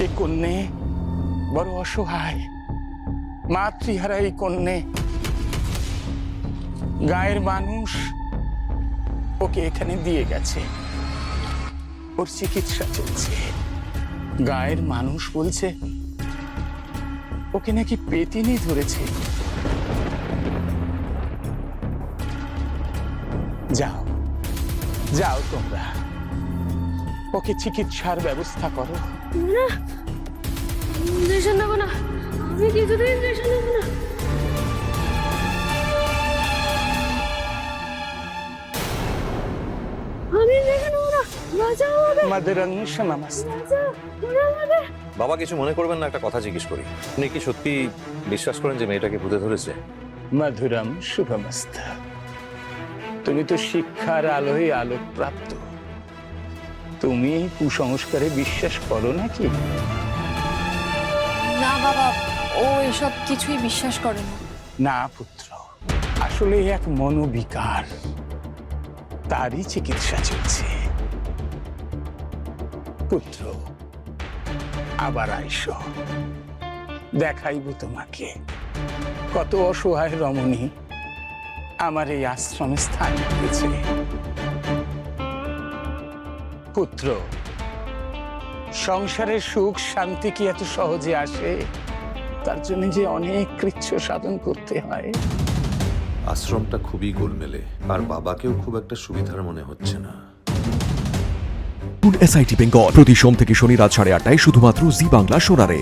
এ কন্যে, বড় অসহায়, মাতৃহারা এই কন্যে। গায়ের মানুষ ওকে এখানে দিয়ে গেছে। ওর চিকিৎসা চলছে। গায়ের মানুষ বলছে, ওকে নাকি পেতিনি ধরেছে। যাও যাও তোমরা। ওকে চিকিৎসার ব্যবস্থা করো। না ইঞ্জেকশন নেব না। আমি কিছুতেই ইঞ্জেকশন নেব না। আমি ইঞ্জেকশন নেব না। বাঁচাও আমাকে। মাদরং নমস্তে বাঁচাও ওরা আমাকে। বাবা কিছু মনে করবেন না একটা কথা জিজ্ঞেস করি। আপনি কি সত্যি বিশ্বাস করেন যে মেয়েটাকে ভূতে ধরেছে? মধুরম শুভমস্ত। তুমি তো শিক্ষার আলোয় আলোক প্রাপ্ত তুমি এই কুসংস্কারে বিশ্বাস করো নাকি? না বাবা ও এসব কিছুই বিশ্বাস করে না। না পুত্র আসলে এক মনোবিকার। তারই চিকিৎসা চলছে। পুত্র আবার আইসো। দেখাইব তোমাকে। কত অসহায় রমণী আমার এই আশ্রমে স্থান পেয়েছে। পুত্র। সংসারের সুখ শান্তি কি এত সহজে আসে? তার জন্য যে অনেক কৃচ্ছ সাধন করতে হয়। আশ্রমটা খুবই গোলমেলে আর বাবাকেও খুব একটা সুবিধার মনে হচ্ছে না। এসআইটি বেঙ্গল প্রতি সোম থেকে শনি রাত সাড়ে আটটায় শুধুমাত্র জি বাংলা সোনারে।